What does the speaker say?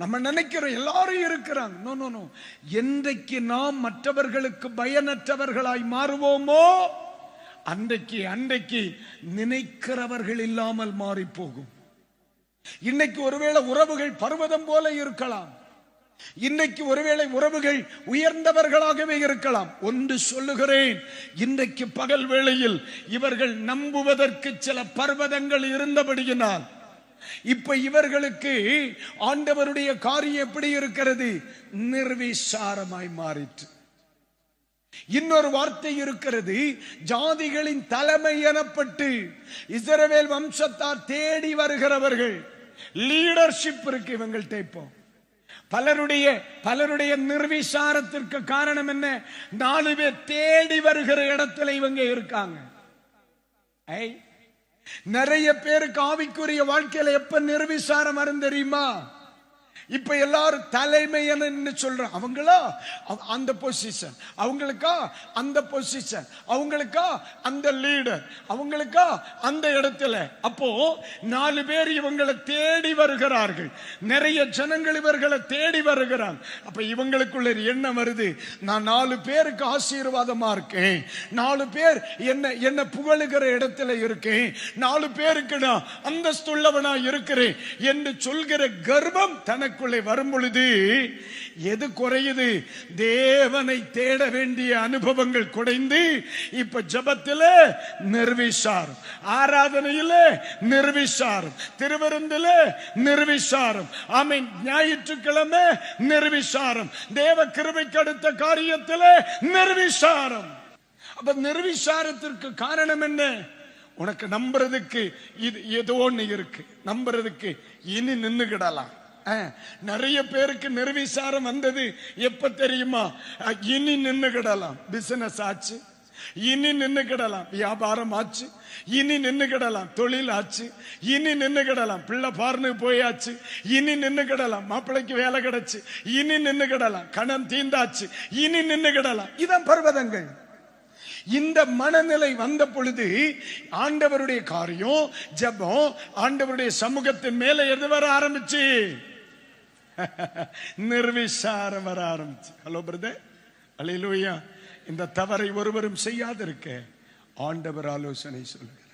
நம்ம நினைக்கிறோம் எல்லாரும் இருக்கிறாங்க. நோ நோ நோ என்றைக்கு நாம் மற்றவர்களுக்கு பயனற்றவர்களாய் மாறுவோமோ அன்றைக்கு அன்றைக்கு நினைக்கிறவர்கள் இல்லாமல் மாறி போகும் இன்னைக்கு ஒருவேளை உறவுகள் பர்வதம் போல இருக்கலாம். இன்னைக்கு ஒருவேளை உறவுகள் உயர்ந்தவர்களாகவே இருக்கலாம். ஒன்று சொல்லுகிறேன் இன்றைக்கு பகல் வேளையில் இவர்கள் நம்புவதற்கு சில பர்வதங்கள் இருந்தபடியினால் இப்ப இவர்களுக்கு ஆண்டவருடைய காரியம் எப்படி இருக்கிறது? நிர்விசாரமாய் மாறிற்று. இன்னொரு வார்த்தை இருக்கிறது ஜாதிகளின் தலைமை எனப்பட்டு இஸ்ரவேல் வம்சத்தார் தேடி வருகிறவர்கள். லீடர்ஷிப் இருக்கு இவங்கள்ட்ட இப்போ. பலருடைய பலருடைய நிர்விசாரத்திற்கு காரணம் என்ன? நாலு பேர் தேடி வருகிற இடத்துல இவங்க இருக்காங்க. ஐ நிறைய பேருக்கு ஆவிக்குரிய வாழ்க்கையில எப்ப நிர்விசாரம் வரும் தெரியுமா? இப்ப எல்லாரும் தலைமை என்ன சொல்றோம். அவங்களா? அவ- அந்த பொசிஷன் அவங்களுக்கா? அந்த பொசிஷன் அவங்களுக்கா? அந்த லீடர் அவங்களுக்கா? அந்த இடத்துல. அப்போ நாலு பேர் இவங்களை தேடி வருகிறார்கள். நிறைய ஜனங்கள் இவர்களை தேடி வருகிறாங்க அப்ப இவங்களுக்குள்ள என்ன வருது. நான் நாலு பேருக்கு ஆசீர்வாதமா இருக்கேன். நாலு பேர் என்ன என்ன புகழுகிற இடத்துல இருக்கேன். நாலு பேருக்கு நான் அந்தஸ்துள்ளவனா இருக்கிறேன் என்று சொல்கிற கர்வம் தனக்கு தனக்குள்ளே வரும் பொழுது எது குறையுது? தேவனை தேட வேண்டிய அனுபவங்கள் குறைந்து இப்ப ஜபத்தில் நிர்விசாரம் ஆராதனையில நிர்விசாரம் திருவருந்தில் நிர்விசாரம் ஆமீன். ஞாயிற்றுக்கிழமை நிர்விசாரம் தேவ கிருபைக்கு அடுத்த காரியத்தில் நிர்விசாரம் அப்ப நிர்விசாரத்திற்கு காரணம் என்ன? உனக்கு நம்புறதுக்கு இது ஏதோ ஒன்று இருக்கு. நம்புறதுக்கு இனி நின்னுகிடலாம். நிறைய பேருக்கு நிர்விசாரம் வந்தது. எப்ப தெரியுமா? இனி இனி நின்னுகிடலாம் பிசினஸ் ஆச்சு. இனி நின்னுகிடலாம் வியாபாரம் ஆச்சு. இனி நின்னுகிடலாம் தொழில் ஆச்சு. இனி நின்னுகிடலாம் பிள்ளை பார்னு போயாச்சு. இனி நின்னுகிடலாம் மாப்பிள்ளைக்கு வேலை கிடைச்சு. இனி நின்னுகிடலாம் கணம் தீந்தாச்சு. இனி நின்னுகிடலாம் இதான் பர்வதங்கள். இந்த மனநிலை வந்த பொழுது ஆண்டவருடைய காரியம் ஜெபம் ஆண்டவருடைய சமூகத்தின் மேல எது வர ஆரம்பிச்சு? நிர்விசாரம் வர ஆரம்பிச்சு ஹலோ பிரதர் அலையிலூயா இந்த தவறை ஒருவரும் செய்யாதிருக்க ஆண்டவர் ஆலோசனை சொல்லுங்க